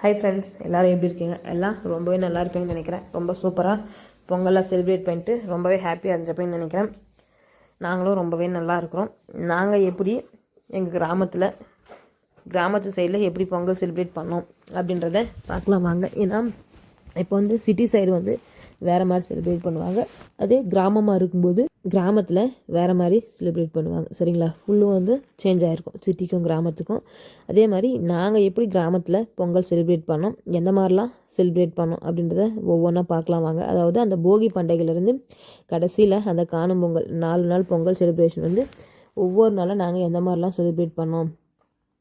Hi friends எல்லோரும் எப்படி இருக்கீங்க? எல்லாம் ரொம்பவே நல்லா இருப்பீங்கன்னு நினைக்கிறேன். ரொம்ப சூப்பராக பொங்கலாக செலிப்ரேட் பண்ணிட்டு ரொம்பவே ஹாப்பியாக இருந்திருப்பேன்னு நினைக்கிறேன். நாங்களும் ரொம்பவே நல்லா இருக்கிறோம். நாங்கள் எப்படி எங்கள் கிராமத்தில் கிராமத்து சைடில் எப்படி பொங்கல் செலிப்ரேட் பண்ணோம் அப்படின்றத பார்க்கலாம் வாங்க. ஏன்னா இப்போ வந்து சிட்டி சைடு வந்து வேறு மாதிரி செலிப்ரேட் பண்ணுவாங்க. அதே கிராமமாக இருக்கும்போது கிராமத்தில் வேறு மாதிரி செலிப்ரேட் பண்ணுவாங்க. சரிங்களா? ஃபுல்லும் வந்து சேஞ்ச் ஆகிருக்கும் சிட்டிக்கும் கிராமத்துக்கும். அதே மாதிரி நாங்கள் எப்படி கிராமத்தில் பொங்கல் செலிப்ரேட் பண்ணோம் எந்த மாதிரிலாம் செலிப்ரேட் பண்ணோம் அப்படின்றத ஒவ்வொன்றா பார்க்கலாம் வாங்க. அதாவது அந்த போகி பண்டிகையிலேருந்து கடைசியில் அந்த காணும் பொங்கல் நாலு நாள் பொங்கல் செலிப்ரேஷன் வந்து ஒவ்வொரு நாளும் நாங்கள் எந்த மாதிரிலாம் செலிப்ரேட் பண்ணோம்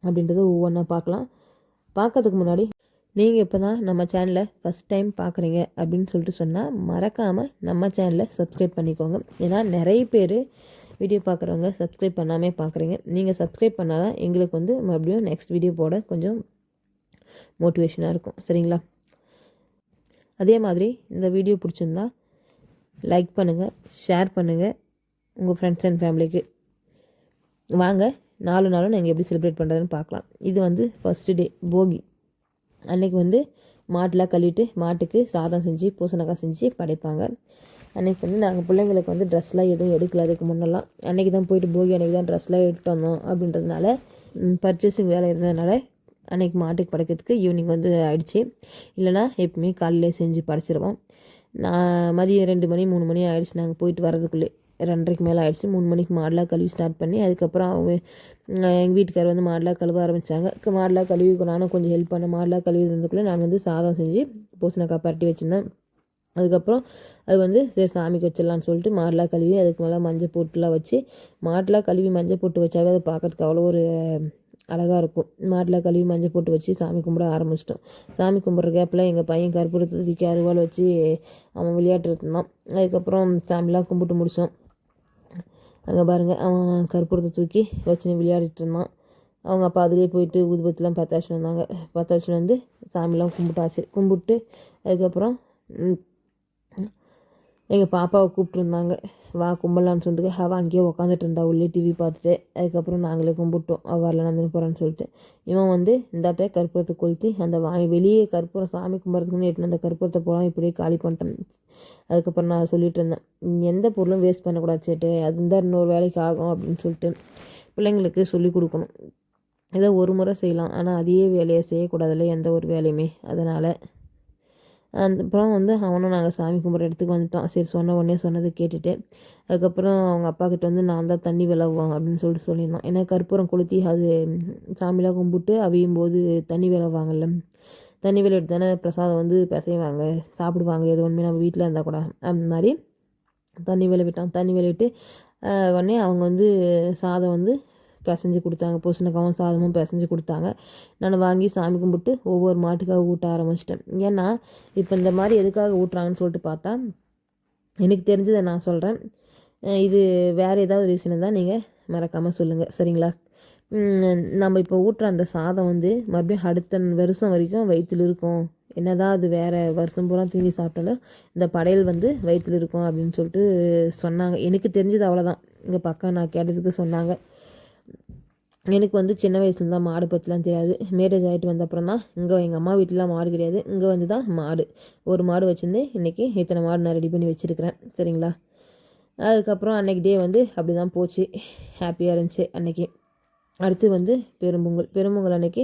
அப்படின்றத ஒவ்வொன்றா பார்க்கலாம். பார்க்கறதுக்கு முன்னாடி நீங்கள் இப்போ தான் நம்ம சேனலை ஃபஸ்ட் டைம் பார்க்குறீங்க அப்படின்னு சொல்லிட்டு சொன்னால் மறக்காமல் நம்ம சேனலை சப்ஸ்கிரைப் பண்ணிக்கோங்க. ஏன்னா நிறைய பேர் வீடியோ பார்க்குறவங்க சப்ஸ்கிரைப் பண்ணாமே பார்க்குறீங்க நீங்கள் சப்ஸ்கிரைப் பண்ணால் தான் எங்களுக்கு வந்து மறுபடியும் நெக்ஸ்ட் வீடியோ போட கொஞ்சம் மோட்டிவேஷனாக இருக்கும். சரிங்களா? அதே மாதிரி இந்த வீடியோ பிடிச்சிருந்தா லைக் பண்ணுங்கள் ஷேர் பண்ணுங்கள் உங்கள் ஃப்ரெண்ட்ஸ் அண்ட் ஃபேமிலிக்கு வாங்க நாலு நாளும் நாங்கள் எப்படி செலிப்ரேட் பண்ணுறதுன்னு பார்க்கலாம் இது வந்து ஃபஸ்ட்டு டே போகி. அன்றைக்கி வந்து மாட்டெலாம் கழுவிட்டு மாட்டுக்கு சாதம் செஞ்சு பூசணிக்காய் செஞ்சு படைப்பாங்க. அன்றைக்கி வந்து நாங்கள் பிள்ளைங்களுக்கு வந்து ட்ரெஸ்லாம் எதுவும் எடுக்கல. அதுக்கு முன்னெல்லாம் அன்றைக்கி தான் போயிட்டு போகி அன்றைக்கி தான் ட்ரெஸ்லாம் எடுத்து வந்தோம் அப்படின்றதுனால பர்ச்சேசிங் வேலை இருந்ததுனால அன்றைக்கி மாட்டுக்கு படைக்கிறதுக்கு ஈவினிங் வந்து ஆயிடுச்சு. இல்லைனா எப்பவுமே காலையிலே செஞ்சு படைச்சிருவோம். நான் மதியம் ரெண்டு மணி மூணு மணி ஆயிடுச்சு நாங்கள் போயிட்டு வரதுக்குள்ளே ரெண்டரைக்கு மேலே ஆகிடுச்சு மூணு மணிக்கு மாடலாக கழுவி ஸ்டார்ட் பண்ணி அதுக்கப்புறம் அவங்க எங்கள் வீட்டுக்கார் வந்து மாடலாக கழுவ ஆரம்பித்தாங்க மாடலாக கழுவி நானும் கொஞ்சம் ஹெல்ப் பண்ணேன். மாடலாக கழுவி இருந்ததுக்குள்ளே நான் வந்து சாதம் செஞ்சு பூசணிக்காய் பரட்டி வச்சுருந்தேன். அதுக்கப்புறம் அது வந்து சரி சாமிக்கு வச்சிடலான்னு சொல்லிட்டு மாடலாக கழுவி அதுக்கு மேலே மஞ்சள் போட்டுலாம் வச்சு மாடலாக கழுவி மஞ்சள் போட்டு வச்சாவே அதை பார்க்கறதுக்கு அவ்வளோ ஒரு அழகாக இருக்கும். மாட்டில் கழுவி மஞ்சள் போட்டு வச்சு சாமி கும்பிட ஆரம்பிச்சிட்டோம். சாமி கும்பிட்ற கேப்பில் எங்கள் பையன் கற்பூரத்தை தூக்கி அருவாள் வச்சு அவன் விளையாட்டு இருந்தான். அதுக்கப்புறம் சாமிலாம் கும்பிட்டு முடித்தோம் அங்கே பாருங்கள் அவன் கற்பூரத்தை தூக்கி வச்சுன்னு விளையாடிட்டு இருந்தான் அவங்க அப்பா அதிலே போயிட்டு ஊதுபத்திலாம் பற்ற வந்தாங்க. பற்ற வந்து சாமிலாம் கும்பிட்டாச்சு. கும்பிட்டு அதுக்கப்புறம் எங்கள் பாப்பாவை கூப்பிட்ருந்தாங்க வா கும்பலான்னு சொல்லிட்டு அவள் அங்கேயே உக்காந்துட்டு இருந்தா உள்ளே டிவி பார்த்துட்டு அதுக்கப்புறம் நாங்களே கும்பிட்டோம். அவள் வரல நந்தினி போகிறான்னு சொல்லிட்டு. இவன் வந்து இந்தாட்ட கற்பூரத்தை கொளுத்தி அந்த வா வெளியே கற்பூரம் சாமி கும்பிட்றதுக்குன்னு எட்டு அந்த கற்பூரத்தை போகலாம் இப்படியே காலி பண்ணிட்டேன். அதுக்கப்புறம் நான் சொல்லிட்டு இருந்தேன். எந்த பொருளும் வேஸ்ட் பண்ணக்கூடாது சேட்டு. அது இருந்தால் இன்னொரு வேலைக்கு ஆகும் அப்படின்னு சொல்லிட்டு பிள்ளைங்களுக்கு சொல்லிக் கொடுக்கணும். ஏதோ ஒரு முறை செய்யலாம். ஆனால் அதே வேலையை செய்யக்கூடாதுல்ல எந்த ஒரு வேலையுமே. அதனால் அப்புறம் வந்து அவனும் நாங்கள் சாமி கும்பிட்ற இடத்துக்கு வந்துட்டோம். சரி சொன்ன உடனே சொன்னதை கேட்டுட்டு அதுக்கப்புறம் அவங்க அப்பா கிட்ட வந்து நான் தான் தண்ணி விளவுவான் அப்படின்னு சொல்லிட்டு சொல்லியிருந்தோம். ஏன்னா கற்பூரம் கொளுத்தி அது சாமிலாம் கும்பிட்டு அவியும் போது தண்ணி விளவாங்கல்ல தண்ணி விளையாட்டு தானே பிரசாதம் வந்து பிசைவாங்க சாப்பிடுவாங்க எது ஒன்றுமே நம்ம வீட்டில் இருந்தால் கூட. அந்த மாதிரி தண்ணி விளைவிட்டான். தண்ணி விளைவிட்டு உடனே அவங்க வந்து சாதம் வந்து பிசைஞ்சு கொடுத்தாங்க. பூசணிக்காவும் சாதமும் பிசைஞ்சு கொடுத்தாங்க. நான் வாங்கி சாமி கும்பிட்டு ஒவ்வொரு மாட்டுக்காக ஊட்ட ஆரம்பிச்சிட்டேன். ஏன்னா இப்போ இந்த மாதிரி எதுக்காக ஊட்டுறாங்கன்னு சொல்லிட்டு பார்த்தா எனக்கு தெரிஞ்சதை நான் சொல்கிறேன் இது வேறு ஏதாவது ரீசன் தான் நீங்கள் மறக்காமல் சொல்லுங்கள் சரிங்களா? நம்ம இப்போ ஊட்டுற அந்த சாதம் வந்து மறுபடியும் அடுத்த வருஷம் வரைக்கும் வயிற்றில் இருக்கும். என்னதான் அது வேறு வருஷம் பூரா தீனி சாப்பிட்டாலும் இந்த படையல் வந்து வயிற்றில் இருக்கும் அப்படின்னு சொல்லிட்டு சொன்னாங்க. எனக்கு தெரிஞ்சது அவ்வளோதான் இங்கே பக்கம் நான் கேட்டதுக்கு சொன்னாங்க. எனக்கு வந்து சின்ன வயசுல தான் மாடு பற்றிலாம் தெரியாது. மேரேஜ் ஆகிட்டு வந்த அப்புறம் தான் இங்கே எங்கள் அம்மா வீட்டிலலாம் மாடு கிடையாது. இங்கே வந்து தான் மாடு. ஒரு மாடு வச்சுருந்து இன்றைக்கி இத்தனை மாடு நான் ரெடி பண்ணி வச்சுருக்கிறேன். சரிங்களா? அதுக்கப்புறம் அன்றைக்கி டே வந்து அப்படி தான் போச்சு. ஹாப்பியாக இருந்துச்சு அன்றைக்கி அடுத்து வந்து பெரும்பொங்கல். பெரும்பொங்கல் அன்னைக்கு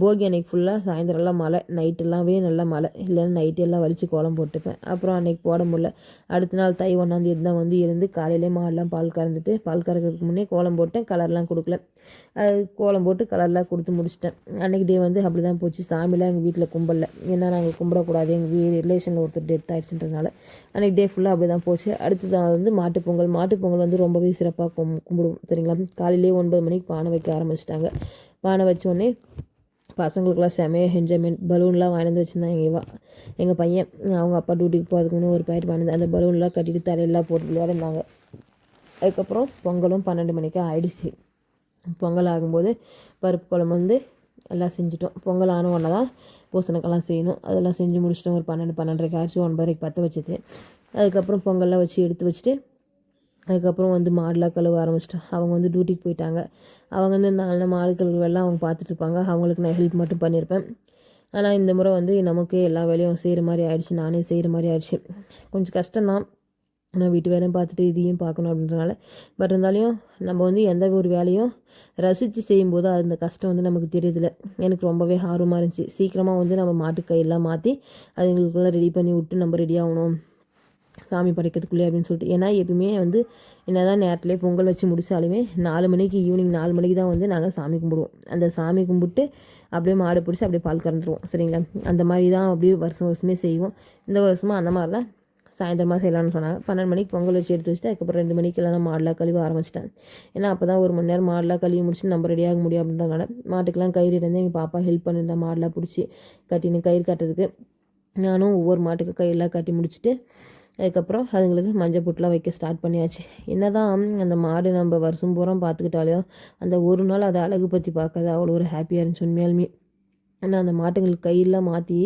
போகி அன்னைக்கு ஃபுல்லாக சாயந்தரம்லாம் மழை நைட்டெல்லாமே நல்லா மழை. இல்லைன்னா நைட்டு எல்லாம் வலித்து கோலம் போட்டுப்பேன். அப்புறம் அன்னைக்கு போட முடியல. அடுத்த நாள் தை ஒன்றாந்தேதி தான் வந்து இருந்து காலையிலே மாடெலாம் பால் கறந்துட்டு பால் கறக்கிறதுக்கு முன்னே கோலம் போட்டேன். கலர்லாம் கொடுக்கல. அது கோலம் போட்டு கலர்லாம் கொடுத்து முடிச்சிட்டேன். அன்றைக்கி டே வந்து அப்படி தான் போச்சு. சாமிலாம் எங்கள் வீட்டில் கும்பலில் ஏன்னா நாங்கள் கும்பிடக்கூடாது. எங்கள் வீ ரிலேஷனில் ஒருத்தர் டெத் ஆகிடுச்சுன்றதுனால அன்றைக்கி டே ஃபுல்லாக அப்படி தான் போச்சு. அடுத்து வந்து மாட்டுப்பொங்கல் மாட்டுப்பொங்கல் வந்து ரொம்பவே சிறப்பாக கும் கும்பிடுவோம். சரிங்களா? காலையிலே ஒன்பது மணிக்கு பானை வைக்க ஆரம்பிச்சிட்டாங்க. வானை வச்சோடனே பசங்களுக்குலாம் செமையாக என்ஜாய்மெண்ட் பலூன்லாம் வாங்கிட்டு வச்சுருந்தாங்க எங்கள் வா எங்கள் பையன் அவங்க அப்பா டியூட்டிக்கு போகிறதுக்கு முன்னே ஒரு பாயிண்ட் வாங்கினது அந்த பலூன்லாம் கட்டிட்டு தலையெல்லாம் போட்டு விளையாடிருந்தாங்க அதுக்கப்புறம் பொங்கலும் பன்னெண்டு மணிக்கு ஆயிடுச்சு. பொங்கல் ஆகும்போது பருப்பு குழம்பு வந்து எல்லாம் செஞ்சுட்டோம். பொங்கல் ஆன உடனே தான் பூசணிக்கெல்லாம் செய்யணும். அதெல்லாம் செஞ்சு முடிச்சிட்டோம். ஒரு பன்னெண்டு பன்னெண்டரைக்கு ஆச்சு ஒன்பதரைக்கு பற்ற வச்சது. அதுக்கப்புறம் பொங்கல்லாம் வச்சு எடுத்து வச்சுட்டு அதுக்கப்புறம் வந்து மாடெலாம் கழுவ ஆரம்பிச்சிட்டேன் அவங்க வந்து டியூட்டிக்கு போயிட்டாங்க. அவங்க வந்து நாலு மாடு கழுவெல்லாம் அவங்க பார்த்துட்ருப்பாங்க. அவங்களுக்கு நான் ஹெல்ப் மட்டும் பண்ணியிருப்பேன். ஆனால் இந்த முறை வந்து நமக்கு எல்லா வேலையும் செய்கிற மாதிரி ஆயிடுச்சு. நானே செய்கிற மாதிரி ஆயிடுச்சு. கொஞ்சம் கஷ்டம்தான். நான் வீட்டு வேலையும் பார்த்துட்டு இதையும் பார்க்கணும் அப்படின்றனால பட் இருந்தாலும் நம்ம வந்து எந்த ஒரு வேலையும் ரசித்து செய்யும்போது அந்த கஷ்டம் வந்து நமக்கு தெரியுதில்ல எனக்கு ரொம்பவே ஆர்வமாக இருந்துச்சு. சீக்கிரமாக வந்து நம்ம மாட்டு கையெல்லாம் மாற்றி அதுங்களுக்கெல்லாம் ரெடி பண்ணி விட்டு நம்ம ரெடி ஆகணும். சாமி படைக்கிறதுக்குள்ளே அப்படின்னு சொல்லிட்டு. ஏன்னா எப்பயுமே வந்து என்ன தான் நேரத்துலேயே பொங்கல் வச்சு முடித்தாலுமே நாலு மணிக்கு ஈவினிங் நாலு மணிக்கு தான் வந்து நாங்கள் சாமி கும்பிடுவோம். அந்த சாமி கும்பிட்டு அப்படியே மாடு பிடிச்சி அப்படியே பால் கறந்துருவோம். சரிங்களா? அந்த மாதிரி தான் அப்படியே வருஷம் வருஷமே செய்வோம். இந்த வருஷமும் அந்த மாதிரி தான் சாயந்தரமாக செய்யலாம்னு சொன்னாங்க. பன்னெண்டு மணிக்கு பொங்கல் வச்சு எடுத்து வச்சுட்டு அதுக்கப்புறம் ரெண்டு மணிக்கு எல்லாம் மாடலாக கழுவி ஆரம்பிச்சிட்டேன் ஏன்னா அப்போ தான் ஒரு மணி நேரம் மாடலாக கழுவி முடிச்சு நம்ம ரெடியாக முடியும் அப்படின்றதுனால மாட்டுக்கெல்லாம் கயிறு இருந்து எங்கள் பாப்பா ஹெல்ப் பண்ணியிருந்தேன் மாடலாக பிடிச்சி கட்டின்னு கயிறு கட்டுறதுக்கு. நானும் ஒவ்வொரு மாட்டுக்கு கையெல்லாம் கட்டி முடிச்சுட்டு அதுக்கப்புறம் அதுங்களுக்கு மஞ்சள் புட்டுலாம் வைக்க ஸ்டார்ட் பண்ணியாச்சு. என்ன தான் அந்த மாடு நம்ம வருஷம் பூரா பார்த்துக்கிட்டாலையோ அந்த ஒரு நாள் அதை அழகு பற்றி பார்க்கறது அவ்வளோ ஒரு ஹாப்பியாக இருந்துச்சு உண்மையாலுமே. ஆனால் அந்த மாட்டுங்களுக்கு கையெல்லாம் மாற்றி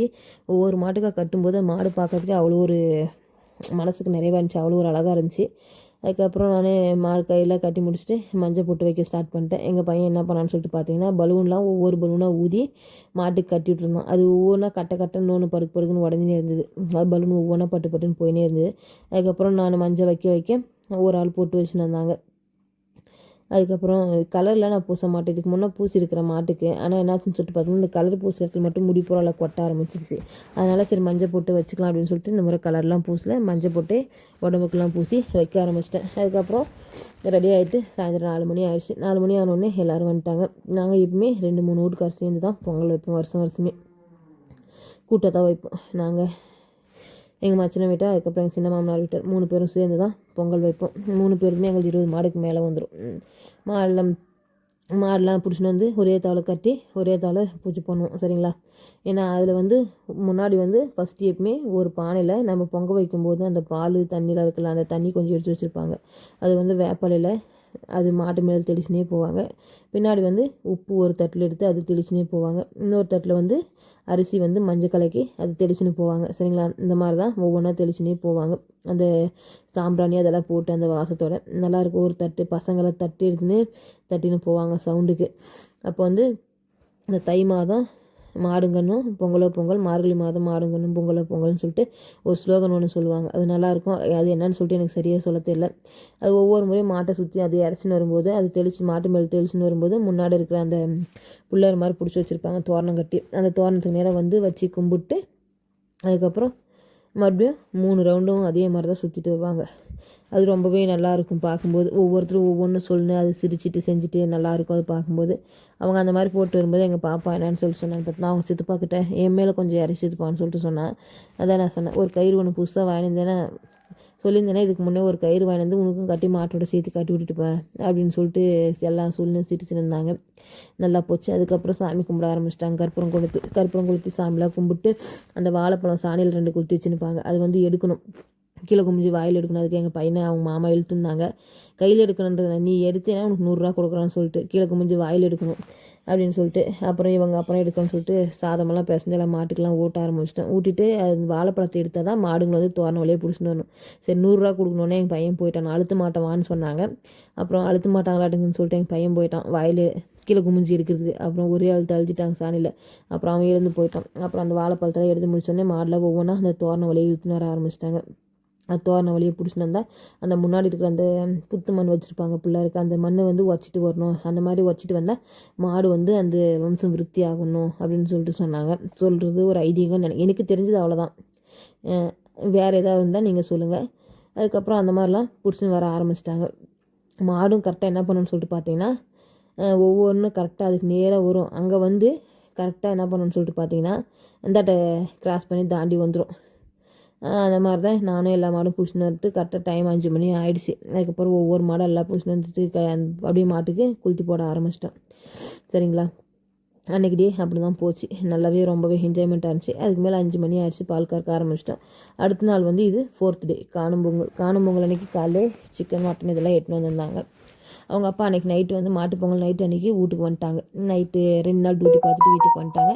ஒவ்வொரு மாட்டுக்காக கட்டும்போது மாடு பார்க்கறதுக்கு அவ்வளோ ஒரு மனசுக்கு நிறைவாக இருந்துச்சு அவ்வளோ ஒரு அழகாக இருந்துச்சு. அதுக்கப்புறம் நான் மாடு கையில் கட்டி முடிச்சுட்டு மஞ்சள் போட்டு வைக்க ஸ்டார்ட் பண்ணிட்டேன். எங்கள் பையன் என்ன பண்ணான்னு சொல்லிட்டு பார்த்தீங்கன்னா பலூன்லாம் ஒவ்வொரு பலூனாக ஊதி மாட்டுக்கு கட்டி விட்டுருந்தோம் அது ஒவ்வொன்றா கட்ட கட்ட நோன்னு படுக்கு படுக்குன்னு உடஞ்சினே இருந்தது. அது பலூன் ஒவ்வொன்றா பட்டு பட்டுன்னு போயினே இருந்தது. அதுக்கப்புறம் நான் மஞ்சள் வைக்க வைக்க ஒரு ஆள் போட்டு வச்சுன்னு வந்தாங்க. அதுக்கப்புறம் கலர்லாம் நான் பூச மாட்டேன். இதுக்கு முன்னே பூசிருக்கிற மாட்டுக்கு. ஆனால் என்னாச்சுன்னு சொல்லிட்டு பார்த்தீங்கன்னா இந்த கலர் பூச இடத்துல மட்டும் முடி பூரால கொட்ட ஆரம்பிச்சிருச்சு. அதனால் சரி மஞ்சள் போட்டு வச்சுக்கலாம் அப்படின்னு சொல்லிட்டு இந்த முறை கலர்லாம் பூசல. மஞ்சள் போட்டு உடம்புக்கெல்லாம் பூசி வைக்க ஆரம்பிச்சிட்டேன். அதுக்கப்புறம் ரெடி ஆகிட்டு சாயந்தரம் நாலு மணி ஆயிடுச்சு. நாலு மணி ஆனோடனே எல்லோரும் வந்துட்டாங்க. நாங்கள் எப்பவுமே ரெண்டு மூணு வீட்டுக்கார் சேர்ந்து தான் பொங்கல் வைப்போம் வருஷம் வருஷமே. கூட்டத்தான் வைப்போம். நாங்கள் எங்கள் மச்சனை வீட்டார் அதுக்கப்புறம் எங்கள் சின்ன மாமனார் வீட்டார் மூணு பேரும் சேர்ந்து தான் பொங்கல் வைப்போம். மூணு பேருமே எங்களுக்கு இருபது மாடுக்கு மேலே வந்துடும் மாடெல்லாம் மாடெலாம் பிடிச்சின்னு வந்து ஒரே தாளை கட்டி ஒரே தாளை பூஜை பண்ணுவோம் சரிங்களா? ஏன்னா அதில் வந்து முன்னாடி வந்து ஃபஸ்ட்டு எப்பவுமே ஒரு பானையில் நம்ம பொங்க வைக்கும்போது அந்த பால் தண்ணிலாம் இருக்கலாம் அந்த தண்ணி கொஞ்சம் எடுத்து வச்சுருப்பாங்க. அது வந்து வேப்பலையில் அது மாட்டு மேலே தெளிச்சுனே போவாங்க. பின்னாடி வந்து உப்பு ஒரு தட்டில் எடுத்து அது தெளிச்சுனே போவாங்க. இன்னொரு தட்டில் வந்து அரிசி வந்து மஞ்சள் கலக்கி அது தெளிச்சுன்னு போவாங்க. சரிங்களா? இந்த மாதிரி தான் ஒவ்வொன்றா தெளிச்சுனே போவாங்க. அந்த சாம்பிராணி அதெல்லாம் போட்டு அந்த வாசத்தோட நல்லாயிருக்கும் ஒரு தட்டு பசங்களை தட்டி எடுத்துன்னு தட்டின்னு போவாங்க சவுண்டுக்கு. அப்போ வந்து இந்த தை மாதம் மாடுங்கன்னும் பொங்கலோ பொங்கல் மார்கழி மாதம் மாடுங்கன்னும் பொங்கலோ பொங்கல்னு சொல்லிட்டு ஒரு ஸ்லோகன் ஒன்று சொல்லுவாங்க. அது நல்லாயிருக்கும் அது என்னன்னு சொல்லிட்டு எனக்கு சரியாக சொல்ல தெரியல. அது ஒவ்வொரு முறையும் மாட்டை சுற்றி அதை இறச்சின்னு வரும்போது அது தெளித்து மாட்டு மேல் தெளிச்சுன்னு வரும்போது முன்னாடி இருக்கிற அந்த பிள்ளையர் மாதிரி பிடிச்சி வச்சுருப்பாங்க தோரணம் கட்டி. அந்த தோரணத்துக்கு நேரம் வந்து வச்சு கும்பிட்டு அதுக்கப்புறம் மறுபடியும் மூணு ரவுண்டும் அதே மாதிரி தான் சுற்றிட்டு வருவாங்க. அது ரொம்பவே நல்லாயிருக்கும் பார்க்கும்போது. ஒவ்வொருத்தரும் ஒவ்வொன்றும் சொல்லு அது சிரிச்சிட்டு செஞ்சுட்டு நல்லாயிருக்கும் அது பார்க்கும்போது. அவங்க அந்த மாதிரி போட்டு வரும்போது எங்கள் பாப்பா என்னன்னு சொல்லி சொன்னாங்க. பார்த்தா அவங்க சித்துப்பாக்கிட்டேன் என் மேலே கொஞ்சம் இறச்சி சித்துப்பான்னு சொல்லிட்டு சொன்னான் அதான் நான் சொன்னேன். ஒரு கயிறு ஒன்று புதுசாக வாங்கினேன் சொல்லியிருந்தேன்னா இதுக்கு முன்னே ஒரு கயிறு வாங்கினது உனக்கும் கட்டி மாட்டோட சேர்த்து கட்டி விட்டுட்டுப்பேன் அப்படின்னு சொல்லிட்டு எல்லாம் சொல்லி சிரிச்சுன்னு இருந்தாங்க. நல்லா போச்சு. அதுக்கப்புறம் சாமி கும்பிட ஆரம்பிச்சிட்டாங்க. கற்பூரம் கொளுத்தி கற்பூரம் கொளுத்தி சாமிலாம் கும்பிட்டு அந்த வாழைப்பழம் சாணியில் ரெண்டு கொளுத்தி வச்சுருப்பாங்க அது வந்து எடுக்கணும். கீழே குமிஞ்சு வாயில் எடுக்கணும். அதுக்கு எங்கள் பையனை அவங்க மாமா இழுத்துருந்தாங்க கையில் எடுக்கணுன்றது நீ எடுத்தேன்னா உனக்கு நூறுரூவா கொடுக்குறான்னு சொல்லிட்டு கீழே குமிஞ்சு வாயில் எடுக்கணும் அப்படின்னு சொல்லிட்டு அப்புறம் இவங்க அப்புறம் எடுக்கணும்னு சொல்லிட்டு சாதமெல்லாம் பேசந்து எல்லாம் மாட்டுக்கெல்லாம் ஊட்ட ஆரம்பிச்சிட்டேன். ஊட்டிட்டு அது வாழைப்பழத்தை எடுத்தால் தான் மாடுங்களை வந்து தோரண வழியே பிடிச்சிட்டு வரணும். சரி நூறுரூவா கொடுக்கணுன்னே எங்கள் பையன் போயிட்டான். அழுத்த மாட்டேன் சொன்னாங்க. அப்புறம் அழுத்த மாட்டாங்களாட்டுங்கன்னு சொல்லிட்டு எங்கள் பையன் போயிட்டான். வாயில் கீழே குமிஞ்சி எடுக்கிறது அப்புறம் ஒரே அழுத்து அழுத்திட்டாங்க சாணியில். அப்புறம் அவன் எழுந்து போயிட்டான். அப்புறம் அந்த வாழைப்பழத்தை எடுத்து முடிச்சோடனே மாடில் ஒவ்வொன்றா அந்த தோரண வழியை இழுத்துன்னு வர ஆரம்பிச்சிட்டாங்க. அது தோரண வழியை பிடிச்சின்னு வந்தால் அந்த முன்னாடி இருக்கிற அந்த புத்து மண் வச்சுருப்பாங்க பிள்ளைருக்கு அந்த மண்ணை வந்து உடச்சிட்டு வரணும். அந்த மாதிரி உடச்சிட்டு வந்தால் மாடு வந்து அந்த வம்சம் விருத்தி ஆகணும் அப்படின்னு சொல்லிட்டு சொன்னாங்க. சொல்கிறது ஒரு ஐதீகம் எனக்கு தெரிஞ்சது அவ்வளோதான் வேறு ஏதாவது இருந்தால் நீங்கள் சொல்லுங்கள் அதுக்கப்புறம் அந்த மாதிரிலாம் பிடிச்சின்னு வர ஆரம்பிச்சிட்டாங்க. மாடும் கரெக்டாக என்ன பண்ணணும்னு சொல்லிட்டு பார்த்தீங்கன்னா ஒவ்வொன்றும் கரெக்டாக அதுக்கு நேராக வரும். அங்கே வந்து கரெக்டாக என்ன பண்ணணும்னு சொல்லிட்டு பார்த்தீங்கன்னா இந்தாட்ட கிராஸ் பண்ணி தாண்டி வந்துடும் அந்த மாதிரி தான் நானும் எல்லா மாடும் பிடிச்சின்னு வந்துட்டு கரெக்டாக டைம் அஞ்சு மணி ஆகிடுச்சு அதுக்கப்புறம் ஒவ்வொரு மாடும் எல்லாம் பிடிச்சின்னு வந்துட்டு க அப்படியே மாட்டுக்கு குளித்து போட ஆரம்பிச்சிட்டோம். சரிங்களா? அன்றைக்கி டே அப்படி தான் போச்சு. நல்லாவே ரொம்பவே என்ஜாய்மெண்ட்டாக இருந்துச்சு. அதுக்கு மேலே அஞ்சு மணி ஆயிடுச்சு பால் கறக்க ஆரம்பிச்சிட்டோம். அடுத்த நாள் வந்து இது ஃபோர்த் டே காணும் பொங்கல். காணும் பொங்கல் அன்றைக்கி காலையில் சிக்கன் மட்டன் இதெல்லாம் எட்டுன்னு வந்திருந்தாங்க. அவங்க அப்பா அன்றைக்கி நைட்டு வந்து மாட்டு பொங்கல் நைட்டு அன்றைக்கி வீட்டுக்கு வந்துட்டாங்க. நைட்டு ரெண்டு நாள் டியூட்டி பார்த்துட்டு வீட்டுக்கு வந்துட்டாங்க.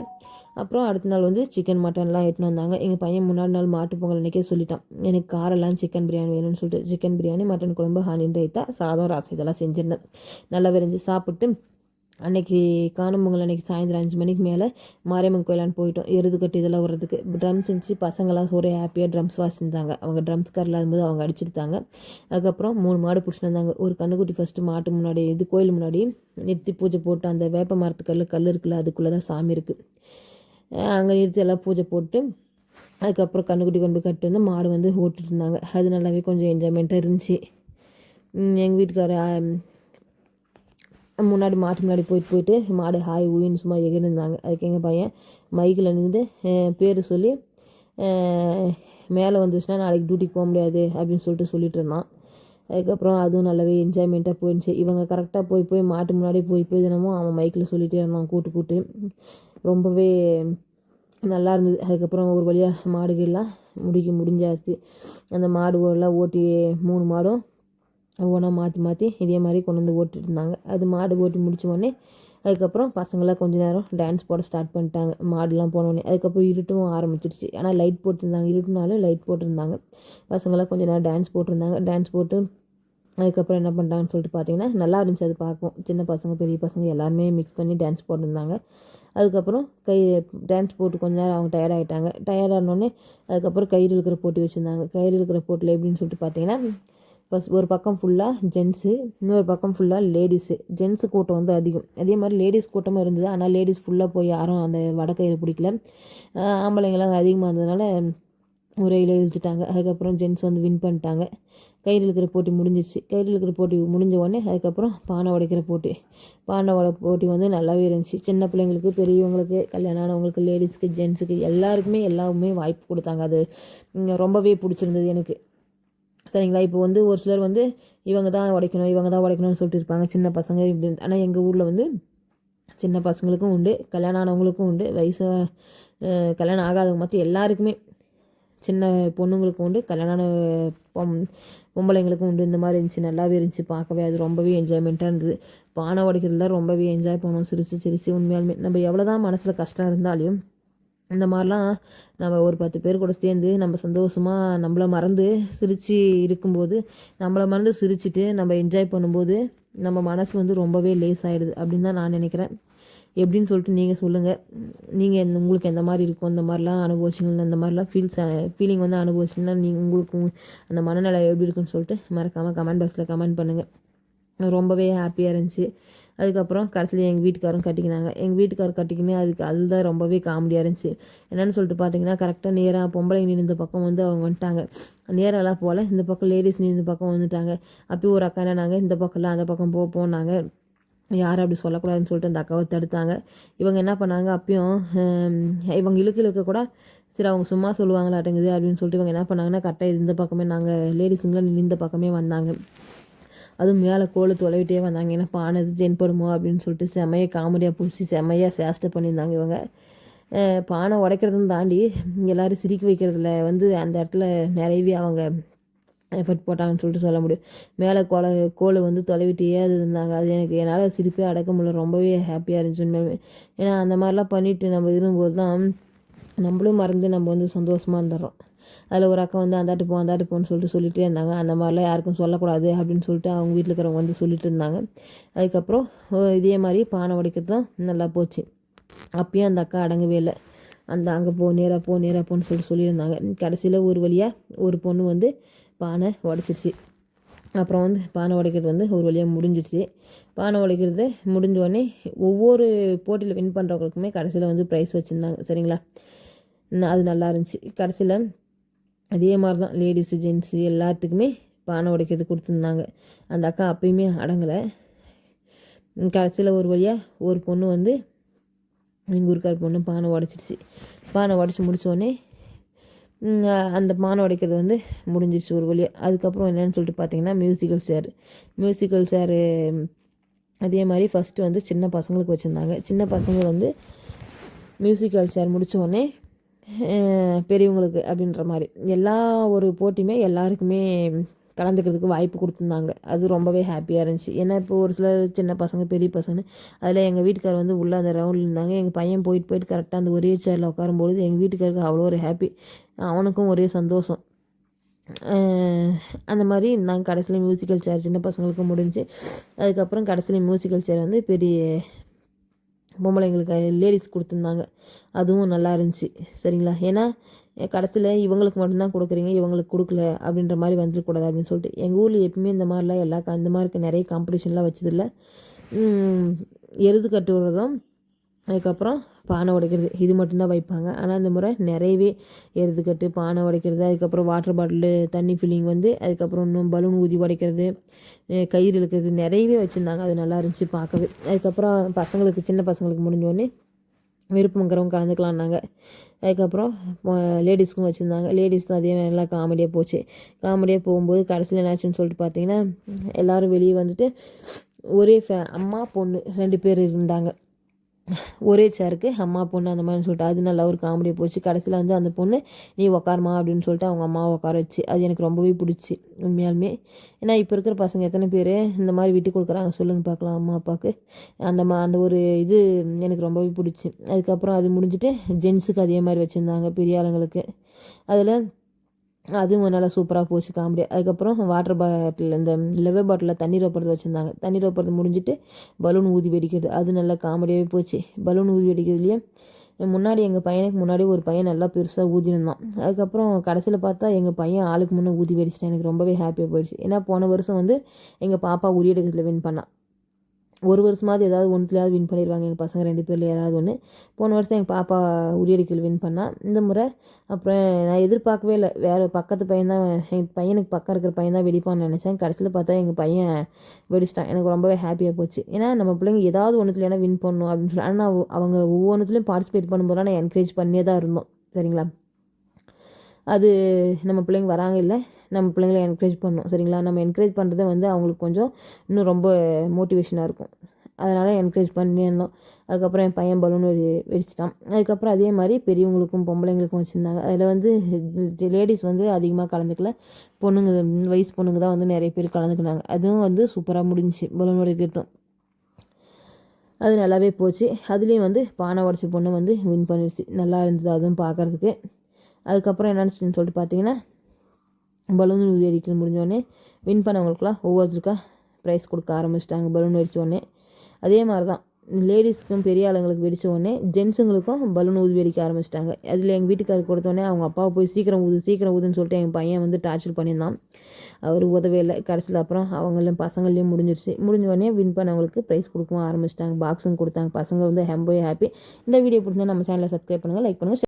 அப்புறம் அடுத்த நாள் வந்து சிக்கன் மட்டன்லாம் எடுத்துன்னு வந்தாங்க. எங்கள் பையன் முன்னாடி நாள் மாட்டு பொங்கல் அன்றைக்கே சொல்லிட்டான். எனக்கு காரெல்லாம் சிக்கன் பிரியாணி வேணும்னு சொல்லிட்டு சிக்கன் பிரியாணி மட்டன் குழம்பு ஹானின் ரைத்தா சாதம் ராசம் இதெல்லாம் செஞ்சுருந்தேன். நல்லா விரைஞ்சி சாப்பிட்டு அன்னைக்கு காணும் பொங்கல் அன்னைக்கு சாயந்தரம் அஞ்சு மணிக்கு மேலே மாரியம்மன் கோயிலான்னு போயிட்டோம். எருது கட்டு இதெல்லாம் வர்றதுக்கு ட்ரம்ஸ் இருந்துச்சு. பசங்களாம் ஒரே ஹாப்பியாக ட்ரம்ஸ் வாசிந்தாங்க அவங்க ட்ரம்ஸ் கார் இல்லாதபோது அவங்க அடிச்சிருந்தாங்க. அதுக்கப்புறம் மூணு மாடு பிடிச்சிட்டு வந்தாங்க. ஒரு கண்ணுக்குட்டி ஃபஸ்ட்டு மாட்டு முன்னாடி இது கோயில் முன்னாடி நிறுத்தி பூஜை போட்டு அந்த வேப்ப மரத்துக்கல் கல் கல் இருக்குல்ல அதுக்குள்ளே தான் சாமி இருக்குது அங்கே நிறுத்தி எல்லாம் பூஜை போட்டு அதுக்கப்புறம் கண்ணுக்குட்டி கொண்டு போய் கட்டு வந்து மாடு வந்து ஓட்டிட்டு இருந்தாங்க. அது நல்லாவே கொஞ்சம் என்ஜாய்மெண்ட்டாக இருந்துச்சு. எங்கள் வீட்டுக்கார முன்னாடி மாட்டு முன்னாடி போயிட்டு போயிட்டு மாடு ஹாய் ஊயின்னு சும்மா எகிருந்தாங்க அதுக்கு எங்கள் பையன் மைக்கில் நின்று பேர் சொல்லி மேலே வந்துச்சுன்னா நாளைக்கு டியூட்டிக்கு போக முடியாது அப்படின்னு சொல்லிட்டு சொல்லிட்டு இருந்தான். அதுக்கப்புறம் அதுவும் நல்லாவே என்ஜாய்மெண்ட்டாக போயிருந்துச்சு இவங்க கரெக்டாக போய் போய் மாட்டு முன்னாடி போய் போய் தினமும் அவன் மைக்கில் சொல்லிகிட்டே இருந்தான் கூட்டு கூட்டு. ரொம்பவே நல்லா இருந்தது அதுக்கப்புறம் ஒரு வழியாக மாடுகள்லாம் முடிக்க முடிஞ்சாச்சு. அந்த மாடு எல்லாம் ஓட்டி மூணு மாடும் ஒவ்வொன்றா மாற்றி மாற்றி இதே மாதிரி கொண்டு வந்து ஓட்டிட்டு இருந்தாங்க அது மாடு ஓட்டி முடிச்ச உடனே அதுக்கப்புறம் பசங்களாம் கொஞ்ச நேரம் டான்ஸ் போட ஸ்டார்ட் பண்ணிட்டாங்க. மாடுலாம் போனோடனே அதுக்கப்புறம் இருட்டும் ஆரம்பிச்சிருச்சு. ஆனால் லைட் போட்டிருந்தாங்க. இருட்டுனாலும் லைட் போட்டிருந்தாங்க. பசங்களாம் கொஞ்ச நேரம் டான்ஸ் போட்டிருந்தாங்க. டான்ஸ் போட்டு அதுக்கப்புறம் என்ன பண்ணிட்டாங்கன்னு சொல்லிட்டு பார்த்தீங்கன்னா நல்லா இருந்துச்சு அது பார்க்கும் சின்ன பசங்க பெரிய பசங்க எல்லாருமே மிக்ஸ் பண்ணி டான்ஸ் போட்டிருந்தாங்க. அதுக்கப்புறம் கை டான்ஸ் போட்டு கொஞ்ச நேரம் அவங்க டயர்ட் ஆகிட்டாங்க டயர்ட் ஆனோடனே அதுக்கப்புறம் கயிறு இழுக்கிற போட்டி வச்சுருந்தாங்க. கயிறு இழுக்கிற போட்டியில் எப்படின்னு சொல்லிட்டு பார்த்தீங்கன்னா ஃபஸ்ட் ஒரு பக்கம் ஃபுல்லாக ஜென்ஸு இன்னொரு பக்கம் ஃபுல்லாக லேடிஸு ஜென்ஸு கூட்டம் வந்து அதிகம். அதே மாதிரி லேடிஸ் கூட்டமும் இருந்தது. ஆனால் லேடிஸ் ஃபுல்லாக போய் யாரும் அந்த வடக்கயிறு பிடிக்கல. ஆம்பளைங்களாம் அதிகமாக இருந்ததுனால ஒரே இழுத்துட்டாங்க. அதுக்கப்புறம் ஜென்ஸ் வந்து வின் பண்ணிட்டாங்க. கயிறு இழுக்கிற போட்டி முடிஞ்சிருச்சு கயிறு இழுக்கிற போட்டி முடிஞ்ச உடனே அதுக்கப்புறம் பானை உடைக்கிற போட்டி. பானை உடை போட்டி வந்து நல்லாவே இருந்துச்சு. சின்ன பிள்ளைங்களுக்கு பெரியவங்களுக்கு கல்யாணம் ஆனவங்களுக்கு லேடிஸ்க்கு ஜென்ஸுக்கு எல்லாருக்குமே எல்லாருமே வாய்ப்பு கொடுத்தாங்க. அது ரொம்பவே பிடிச்சிருந்தது எனக்கு. சரிங்களா? இப்போ வந்து ஒரு சிலர் வந்து இவங்க தான் உடைக்கணும் இவங்க தான் உடைக்கணும்னு சொல்லிட்டு இருப்பாங்க. சின்ன பசங்க இப்படி ஆனால் எங்கள் ஊரில் வந்து சின்ன பசங்களுக்கும் உண்டு கல்யாணம் ஆனவங்களுக்கும் உண்டு. வயசு கல்யாணம் ஆகாதவங்க மற்ற எல்லாருக்குமே சின்ன பொண்ணுங்களுக்கும் உண்டு கல்யாணம் பொம் பொம்பளைங்களுக்கும் உண்டு. இந்த மாதிரி இருந்துச்சு நல்லாவே இருந்துச்சு பார்க்கவே. அது ரொம்பவே என்ஜாய்மெண்ட்டாக இருந்தது. பானை உடைக்கிறதுல ரொம்பவே என்ஜாய் பண்ணோம். சிரித்து சிரித்து உண்மையாலுமே. நம்ம எவ்வளோ தான் மனசில் கஷ்டம் இருந்தாலும் இந்த மாதிரிலாம் நம்ம ஒரு பத்து பேர் கூட சேர்ந்து நம்ம சந்தோஷமாக நம்மளை மறந்து சிரித்து இருக்கும்போது நம்மளை மறந்து சிரிச்சுட்டு நம்ம என்ஜாய் பண்ணும்போது நம்ம மனசு வந்து ரொம்பவே லேஸ் ஆகிடுது அப்படின்னு தான் நான் நினைக்கிறேன். எப்படின்னு சொல்லிட்டு நீங்கள் சொல்லுங்கள் நீங்கள் உங்களுக்கு எந்த மாதிரி இருக்கும் அந்த மாதிரிலாம் அனுபவிச்சிங்கன்னா அந்த மாதிரிலாம் ஃபீல்ஸ் ஃபீலிங் வந்து அனுபவிச்சிங்கன்னா நீங்கள் உங்களுக்கு அந்த மனநிலை எப்படி இருக்குன்னு சொல்லிட்டு மறக்காமல் கமெண்ட் பாக்ஸில் கமெண்ட் பண்ணுங்கள் ரொம்பவே ஹாப்பியாக இருந்துச்சு. அதுக்கப்புறம் கடைசியில் எங்கள் வீட்டுக்காரும் கட்டிக்கினாங்க. எங்கள் வீட்டுக்காரர் கட்டிக்கினே அதுக்கு அதுதான் ரொம்பவே காமெடியாக இருந்துச்சு. என்னென்னு சொல்லிட்டு பார்த்தீங்கன்னா கரெக்டாக நேராக பொம்பளை நின்று பக்கம் வந்து அவங்க வந்துட்டாங்க. நேரெல்லாம் போல் இந்த பக்கம் லேடிஸ் நின்று பக்கம் வந்துட்டாங்க. அப்பயும் ஒரு அக்கா என்னன்னாங்க இந்த பக்கம்லாம் அந்த பக்கம் போ போனாங்க யாரும் அப்படி சொல்லக்கூடாதுன்னு சொல்லிட்டு அந்த அக்காவை தடுத்தாங்க. இவங்க என்ன பண்ணாங்க? அப்பயும் இவங்க இழுக்க இழுக்க கூட சரி அவங்க சும்மா சொல்லுவாங்களாட்டங்குது அப்படின்னு சொல்லிட்டு இவங்க என்ன பண்ணாங்கன்னா கரெக்டாக இந்த பக்கமே நாங்கள் லேடிஸுங்களாம் இந்த பக்கமே வந்தாங்க. அதுவும் மேலே கோலை தொலைவிட்டே வந்தாங்க. ஏன்னா பானது தென்படுமோ அப்படின்னு சொல்லிட்டு செமையாக காமெடியாக பிடிச்சி செமையாக சேஷ்டை பண்ணியிருந்தாங்க இவங்க. பானை உடைக்கிறதுன்னு தாண்டி எல்லோரும் சிரிக்க வைக்கிறதுல வந்து அந்த இடத்துல நிறையவே அவங்க எஃபர்ட் போட்டாங்கன்னு சொல்லிட்டு சொல்ல முடியும். மேலே கோலை கோலை வந்து தொலைவிட்டே அது இருந்தாங்க. அது எனக்கு என்னால் சிரிப்பே அடக்க முடியல. ரொம்பவே ஹாப்பியாக இருந்துச்சு உண்மையுமே ஏன்னா அந்த மாதிரிலாம் பண்ணிவிட்டு நம்ம இருக்கும்போது தான் நம்மளும் மறந்து நம்ம வந்து சந்தோஷமாக இருந்துடுறோம். அதில் ஒரு அக்கா வந்து அந்தாட்டு போ அந்தாட்டு போன்னு சொல்லிட்டு சொல்லிகிட்டே இருந்தாங்க. அந்த மாதிரிலாம் யாருக்கும் சொல்லக்கூடாது அப்படின்னு சொல்லிட்டு அவங்க வீட்டில் இருக்கிறவங்க வந்து சொல்லிட்டு இருந்தாங்க. அதுக்கப்புறம் இதே மாதிரி பானை உடைக்கிறது தான் நல்லா போச்சு. அப்பயும் அந்த அக்கா அடங்கவே இல்லை. அந்த அங்கே போ நேராக போ நேராக போன்னு சொல்லிட்டு சொல்லியிருந்தாங்க. கடைசியில் ஒரு வழியாக ஒரு பொண்ணு வந்து பானை உடச்சிருச்சு. அப்புறம் வந்து பானை உடைக்கிறது வந்து ஒரு வழியாக முடிஞ்சிச்சு பானை உடைக்கிறது முடிஞ்சோடனே ஒவ்வொரு போட்டியில் வின் பண்ணுறவங்களுக்குமே கடைசியில் வந்து ப்ரைஸ் வச்சுருந்தாங்க. சரிங்களா? அது நல்லா இருந்துச்சு. கடைசியில் அதே மாதிரி தான் லேடிஸு ஜென்ஸு எல்லாத்துக்குமே பானை உடைக்கிறது கொடுத்துருந்தாங்க. அந்த அக்கா அப்பயுமே அடங்கலை. கடைசியில் ஒரு வழியாக ஒரு பொண்ணு வந்து எங்கள் ஊருக்கார பொண்ணு பானை உடச்சிடுச்சு பானை உடச்சி முடித்தோடனே அந்த பானை உடைக்கிறது வந்து முடிஞ்சிருச்சு ஒரு வழியாக அதுக்கப்புறம் என்னென்னு சொல்லிட்டு பார்த்தீங்கன்னா மியூசிக்கல் சேர் மியூசிக்கல் சேரு அதே மாதிரி ஃபஸ்ட்டு வந்து சின்ன பசங்களுக்கு வச்சுருந்தாங்க. சின்ன பசங்க வந்து மியூசிக்கல் சேர் முடித்தோடனே பெரியவங்களுக்கு அப்படின்ற மாதிரி. எல்லா ஒரு போட்டியுமே எல்லாருக்குமே கலந்துக்கிறதுக்கு வாய்ப்பு கொடுத்துருந்தாங்க. அது ரொம்பவே ஹாப்பியாக இருந்துச்சு. ஏன்னா இப்போ ஒரு சில சின்ன பசங்க பெரிய பசங்க அதில் எங்கள் வீட்டுக்கார் வந்து உள்ளே அந்த ரவுண்டில் இருந்தாங்க. எங்கள் பையன் போயிட்டு போயிட்டு கரெக்டாக அந்த ஒரே சேரில் உட்காரும்பொழுது எங்கள் வீட்டுக்காருக்கு அவ்வளோ ஒரு ஹாப்பி அவனுக்கும் ஒரே சந்தோஷம். அந்த மாதிரி நாங்கள் கடைசியில் மியூசிக்கல் சேர் சின்ன பசங்களுக்கும் முடிஞ்சு அதுக்கப்புறம் கடைசியில் மியூசிக்கல் சேர் வந்து பெரிய பொம்பளைங்களுக்கு லேடிஸ் கொடுத்துருந்தாங்க. அதுவும் நல்லா இருந்துச்சு சரிங்களா? ஏன்னா கடைசியில் இவங்களுக்கு மட்டும்தான் கொடுக்குறீங்க இவங்களுக்கு கொடுக்கல அப்படின்ற மாதிரி வந்துடக்கூடாது அப்படின்னு சொல்லிட்டு எங்கள் ஊரில் எப்பவுமே இந்த மாதிரிலாம் எல்லா இந்த மாதிரி நிறைய காம்படிஷன்லாம் வச்சதில்ல. எருது கட்டு விடுறதும் அதுக்கப்புறம் பானை உடைக்கிறது. இது மட்டும்தான் வைப்பாங்க. ஆனால் இந்த முறை நிறையவே எருதுக்கட்டு பானை உடைக்கிறது அதுக்கப்புறம் வாட்டர் பாட்டிலு தண்ணி ஃபில்லிங் வந்து அதுக்கப்புறம் இன்னும் பலூன் ஊதி உடைக்கிறது கயிறு இழுக்கிறது நிறையவே வச்சுருந்தாங்க. அது நல்லா இருந்துச்சு பார்க்கவே. அதுக்கப்புறம் பசங்களுக்கு சின்ன பசங்களுக்கு முடிஞ்சோடனே விருப்பங்கிறவங்க கலந்துக்கலான்னாங்க அதுக்கப்புறம் லேடிஸ்க்கும் வச்சுருந்தாங்க. லேடிஸ்க்கும் அதே நல்லா காமெடியாக போச்சு. காமெடியாக போகும்போது கடைசியில் என்னாச்சுன்னு சொல்லிட்டு பார்த்தீங்கன்னா எல்லோரும் வெளியே வந்துட்டு ஒரே ஃபே அம்மா பொண்ணு ரெண்டு பேர் இருந்தாங்க. ஒரே சேருக்கு அம்மா பொண்ணு அந்த மாதிரி சொல்லிட்டு அது நல்லா ஒரு காமெடியாக போச்சு. கடைசியில் வந்து அந்த பொண்ணு நீ உக்காருமா? அப்படின்னு சொல்லிட்டு அவங்க அம்மாவை உட்கார வச்சு அது எனக்கு ரொம்பவே பிடிச்சி உண்மையாலுமே. ஏன்னா இப்போ இருக்கிற பசங்க எத்தனை பேர் இந்த மாதிரி விட்டு கொடுக்குறாங்க? சொல்லுங்கள் பார்க்கலாம் அம்மா அப்பாவுக்கு அந்த மா அந்த ஒரு இது எனக்கு ரொம்பவே பிடிச்சி. அதுக்கப்புறம் அது முடிஞ்சுட்டு ஜென்ஸுக்கு அதே மாதிரி வச்சுருந்தாங்க பெரிய ஆளுங்களுக்கு அதில் அதுவும் நல்லா சூப்பராக போச்சு காமெடி அதுக்கப்புறம் வாட்டர் பாட்டில் இந்த லெவர் பாட்டிலில் தண்ணி ரோப்பறது வச்சுருந்தாங்க. தண்ணி ரோப்பறது முடிஞ்சுட்டு பலூன் ஊதி வெடிக்கிறது. அது நல்லா காமெடியாகவே போச்சு. பலூன் ஊதி வெடிக்கிறதுலேயே முன்னாடி எங்கள் பையனுக்கு முன்னாடி ஒரு பையன் நல்லா பெருசாக ஊதினிருந்தான் அதுக்கப்புறம் கடைசியில் பார்த்தா எங்கள் பையன் ஆளுக்கு முன்னே ஊதி வெடிச்சிட்டேன். எனக்கு ரொம்பவே ஹாப்பியாக போயிடுச்சு. ஏன்னா போன வருஷம் வந்து எங்கள் பாப்பா உரியெடுக்கிறதுல வின் பண்ணான் ஒரு வருஷமாவது ஏதாவது ஒன்றுலையாவது வின் பண்ணிடுவாங்க எங்கள் பசங்க ரெண்டு பேரில் ஏதாவது ஒன்று போன வருஷம் எங்கள் பாப்பா உரியடிக்கல் வின் பண்ணால் இந்த முறை அப்புறம் நான் எதிர்பார்க்கவே இல்லை. வேறு பக்கத்து பையன் தான் எங்கள் பையனுக்கு பக்கம் இருக்கிற பையன் தான் வெடிப்பான்னு நினச்சேன். கடைசியில் பார்த்தா எங்கள் பையன் வெடிச்சிட்டான். எனக்கு ரொம்பவே ஹாப்பியாக போச்சு. ஏன்னா நம்ம பிள்ளைங்க ஏதாவது ஒன்றுத்துல ஏன்னா வின் பண்ணணும் அப்படின்னு சொல்லி. ஆனால் அவங்க ஒவ்வொன்றுத்துலையும் பார்ட்டிசிபேட் பண்ணும்போதெல்லாம் நான் என்கரேஜ் பண்ணியே தான் இருந்தோம். சரிங்களா? அது நம்ம பிள்ளைங்க வராங்க இல்லை. நம்ம பிள்ளைங்கள என்கரேஜ் பண்ணணும் சரிங்களா? நம்ம என்கரேஜ் பண்ணுறது வந்து அவங்களுக்கு கொஞ்சம் இன்னும் ரொம்ப மோட்டிவேஷனாக இருக்கும். அதனால் என்கரேஜ் பண்ணியிருந்தோம் அதுக்கப்புறம் என் பையன் பலூன் வெடி வெடிச்சிட்டான். அதுக்கப்புறம் அதே மாதிரி பெரியவங்களுக்கும் பொம்பளைங்களுக்கும் வச்சுருந்தாங்க. அதில் வந்து லேடிஸ் வந்து அதிகமாக கலந்துக்கல. பொண்ணுங்க வயசு பொண்ணுங்க தான் வந்து நிறைய பேர் கலந்துக்கினாங்க. அதுவும் வந்து சூப்பராக முடிஞ்சிச்சு பலூன் வெடிக்கிறதும். அது நல்லாவே போச்சு. அதுலேயும் வந்து பானை உடச்சி பொண்ணு வந்து வின் பண்ணிடுச்சு. நல்லா இருந்தது அதுவும் பார்க்குறதுக்கு. அதுக்கப்புறம் என்னன்னு சொல்லிட்டு பார்த்தீங்கன்னா பலூன் வெடிக்கல் முடிஞ்சோடனே வின் பண்ணவங்களுக்குலாம் ஒவ்வொருத்தருக்கா ப்ரைஸ் கொடுக்க ஆரம்பிச்சிட்டாங்க பலூன் வெடித்தோடனே அதே மாதிரி தான் லேடிஸ்க்கும் பெரிய ஆளுங்களுக்கு வெடித்த உடனே ஜென்ஸுங்களுக்கும் பலூன் ஊதி வெடிக்க ஆரம்பிச்சிட்டாங்க. அதில் எங்கள் வீட்டுக்காரர் கொடுத்தோடனே அவங்க அப்பாவை போய் சீக்கிரம் ஊது சீக்கிரம் ஊதுன்னு சொல்லிட்டு எங்கள் பையன் வந்து டார்ச்சர் பண்ணியிருந்தான். அவர் உதவே இல்லை. கடைசியில் அப்புறம் அவங்களும் பசங்களையும் முடிஞ்சிருச்சு. முடிஞ்ச உடனே வின் பண்ணவங்களுக்கு ப்ரைஸ் கொடுக்கவும் ஆரம்பிச்சிட்டாங்க. பாக்ஸும் கொடுத்தாங்க. பசங்க வந்து ரொம்ப ஹாப்பி இந்த வீடியோ பிடிச்சா நம்ம சேனலை சப்ஸ்கிரைப் பண்ணுங்கள் லைக் பண்ணுங்கள்